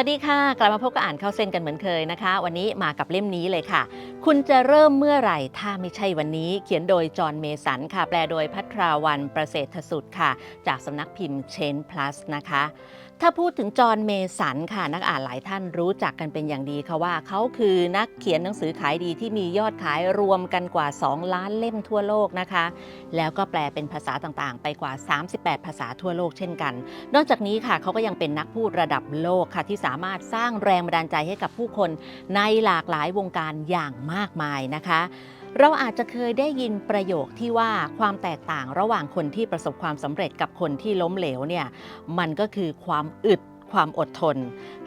วัสดีค่ะ กลับมาพบกับอ่านเข้าเส้นกันเหมือนเคยนะคะ วันนี้มากับเล่มนี้เลยค่ะ คุณจะเริ่มเมื่อไหร่ถ้าไม่ใช่วันนี้ เขียนโดยจอห์นเมสันค่ะ แปลโดยพัทราวันประเสริฐสุดค่ะ จากสำนักพิมพ์เชนพลัสนะคะ ถ้าพูดถึงจอห์นเมสันค่ะนักอ่านหลายท่านรู้จักกันเป็นอย่างดีค่ะว่า เขาคือนักเขียนหนังสือขายดีที่มียอดขายรวมกันกว่า 2 ล้านเล่มทั่วโลกนะคะ แล้วก็แปลเป็นภาษาต่างๆ ไปกว่า 38 ภาษาทั่วโลกเช่นกัน นอกจากนี้ค่ะเขาก็ยังเป็นนักพูดระดับโลกค่ะ ที่สามารถสร้างแรงบันดาลใจให้กับผู้คนในหลากหลายวงการอย่างมากมายนะคะ เราอาจจะเคยได้ยินประโยคที่ว่าความแตกต่างระหว่างคนที่ประสบความสำเร็จกับคนที่ล้มเหลวเนี่ยมันก็คือความอึดความอดทน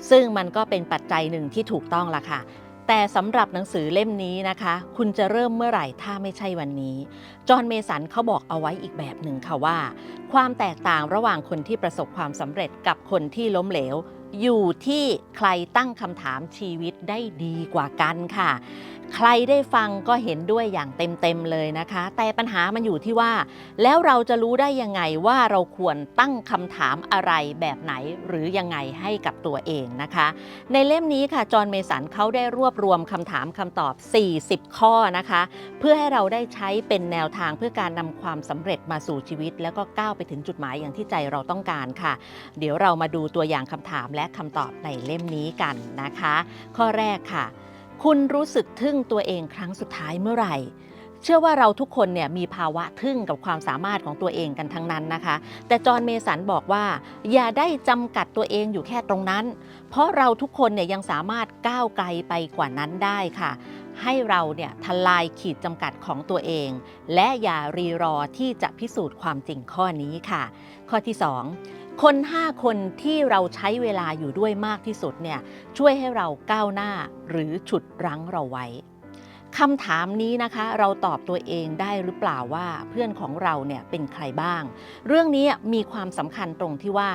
ซึ่งมันก็เป็นปัจจัยหนึ่งที่ถูกต้องละค่ะ แต่สำหรับหนังสือเล่มนี้นะคะ คุณจะเริ่มเมื่อไหร่ถ้าไม่ใช่วันนี้ จอห์นเมสันเขาบอกเอาไว้อีกแบบหนึ่งค่ะว่า ความแตกต่างระหว่างคนที่ประสบความสำเร็จกับคนที่ล้มเหลว อยู่ที่ใครตั้งคำถามชีวิตได้ดีกว่ากันค่ะ ใครได้ฟังก็เห็นด้วยอย่างเต็มๆเลยนะคะ แต่ปัญหามันอยู่ที่ว่า แล้วเราจะรู้ได้ยังไงว่าเราควรตั้งคำถามอะไรแบบไหนหรือยังไงให้กับตัวเองนะคะ ในเล่มนี้ค่ะจอห์นเมสันเขาได้รวบรวมคำถามคำตอบ 40 ข้อนะคะ เพื่อให้เราได้ใช้เป็นแนวทางเพื่อการนำความสำเร็จมาสู่ชีวิต แล้วก็ก้าวไปถึงจุดหมายอย่างที่ใจเราต้องการค่ะ เดี๋ยวเรามาดูตัวอย่างคำถามและคำตอบในเล่มนี้กันนะคะ ข้อแรกค่ะ คุณรู้สึกทึ่งตัวเองครั้งสุดท้ายเมื่อไหร่เชื่อว่าเราทุกคนเนี่ยมีภาวะทึ่งกับความสามารถของตัวเองกันทั้งนั้นนะคะ แต่จอห์นเมสันบอกว่า อย่าได้จำกัดตัวเองอยู่แค่ตรงนั้น เพราะเราทุกคนเนี่ยยังสามารถก้าวไกลไปกว่านั้นได้ค่ะ ให้เราเนี่ยทลายขีดจำกัดของตัวเอง และอย่ารีรอที่จะพิสูจน์ความจริงข้อนี้ค่ะ ข้อที่ 2 คน 5 คนที่เราใช้เวลาอยู่ด้วยมากที่สุดเนี่ยช่วยให้เราก้าวหน้าหรือฉุดรั้งเราไว้ คำถามนี้นะคะ เราตอบตัวเองได้หรือเปล่าว่าเพื่อนของเราเนี่ยเป็นใครบ้าง เรื่องนี้มีความสำคัญตรงที่ว่า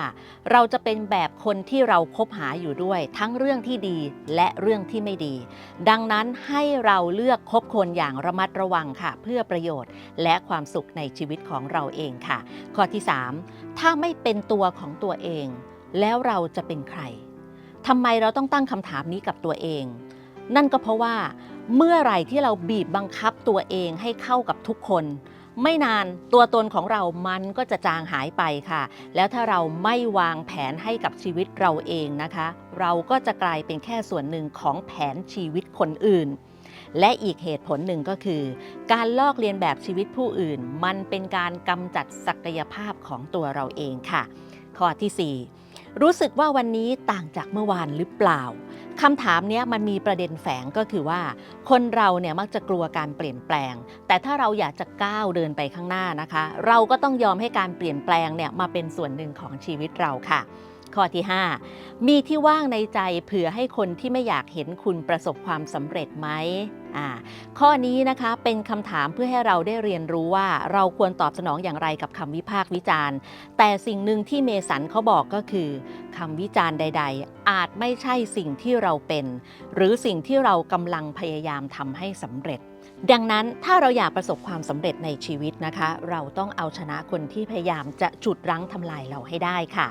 เราจะเป็นแบบคนที่เราคบหาอยู่ด้วย ทั้งเรื่องที่ดีและเรื่องที่ไม่ดี ดังนั้นให้เราเลือกคบคนอย่างระมัดระวังค่ะ เพื่อประโยชน์และความสุขในชีวิตของเราเองค่ะ ข้อที่ 3 ถ้าไม่เป็นตัวของตัวเอง แล้วเราจะเป็นใครทำไมเราต้องตั้งคำถามนี้กับตัวเอง นั่นก็เพราะว่า เมื่อไหร่ที่เราบีบบังคับตัวเองให้เข้ากับทุกคน ไม่นานตัวตนของเรามันก็จะจางหายไปค่ะ แล้วถ้าเราไม่วางแผนให้กับชีวิตเราเองนะคะ เราก็จะกลายเป็นแค่ส่วนหนึ่งของแผนชีวิตคนอื่น และอีกเหตุผลหนึ่งก็คือ การลอกเลียนแบบชีวิตผู้อื่น มันเป็นการกำจัดศักยภาพของตัวเราเองค่ะ ข้อทีสี่4 รู้สึกว่าวันนี้ต่างจากเมื่อวานหรือเปล่า คำถามนี้มันมีประเด็นแฝงก็คือว่า คนเราเนี่ยมักจะกลัวการเปลี่ยนแปลง แต่ถ้าเราอยากจะก้าวเดินไปข้างหน้านะคะ เราก็ต้องยอมให้การเปลี่ยนแปลงเนี่ยมาเป็นส่วนหนึ่งของชีวิตเราค่ะ ข้อที่ 5 มีที่ว่างในใจเผื่อให้คนที่ไม่อยากเห็นคุณประสบความสำเร็จไหมข้อนี้นะคะเป็นคำถามเพื่อให้เราได้เรียนรู้ว่าเราควรตอบสนองอย่างไรกับคำวิพากษ์วิจารณ์ แต่สิ่งหนึ่งที่เมสันเขาบอกก็คือคำวิจารณ์ใด ๆ อาจไม่ใช่สิ่งที่เราเป็น หรือสิ่งที่เรากำลังพยายามทำให้สำเร็จ ดังนั้นถ้าเราอยากประสบความสำเร็จในชีวิตนะคะ เราต้องเอาชนะคนที่พยายามจะจุดรั้งทำลายเราให้ได้ค่ะ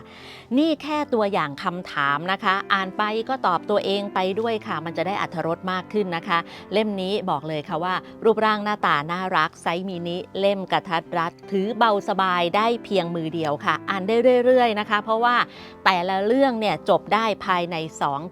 นี่แค่ตัวอย่างคำถามนะคะ อ่านไปก็ตอบตัวเองไปด้วยค่ะ มันจะได้อัธรสมากขึ้นนะคะ เล่มนี้บอกเลยค่ะว่า รูปร่างหน้าตาน่ารักไซส์มินิเล่มกระทัดรัด ถือเบาสบายได้เพียงมือเดียวค่ะ อ่านได้เรื่อย ๆ นะคะ เพราะว่าแต่ละเรื่องเนี่ยจบได้ภายใน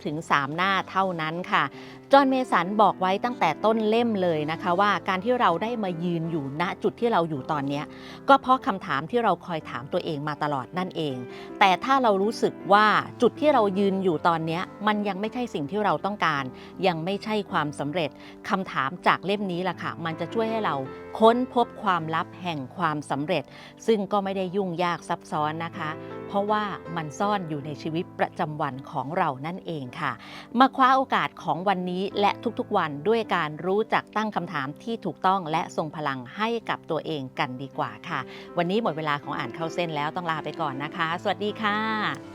2-3 หน้าเท่านั้นค่ะ จอห์นเมสันบอกไว้ตั้งแต่ต้นเล่มเลยนะคะว่าการที่เราได้มายืนอยู่ณจุดที่เราอยู่ตอนนี้ก็เพราะคำถามที่เราคอยถามตัวเองมาตลอดนั่นเอง แต่ถ้าเรารู้สึกว่าจุดที่เรายืนอยู่ตอนนี้มันยังไม่ใช่สิ่งที่เราต้องการ ยังไม่ใช่ความสำเร็จคำถามจากเล่มนี้ล่ะค่ะ มันจะช่วยให้เราค้นพบความลับแห่งความสำเร็จ ซึ่งก็ไม่ได้ยุ่งยากซับซ้อนนะคะ เพราะว่ามันซ่อนอยู่ในชีวิตประจำวันของเรานั่นเองค่ะ มาคว้าโอกาสของวันนี้และทุกๆวันด้วยการรู้จักตั้งคำถามที่ถูกต้องและทรงพลังให้กับตัวเองกันดีกว่าค่ะ วันนี้หมดเวลาของอ่านเข้าเส้นแล้วต้องลาไปก่อนนะคะ สวัสดีค่ะ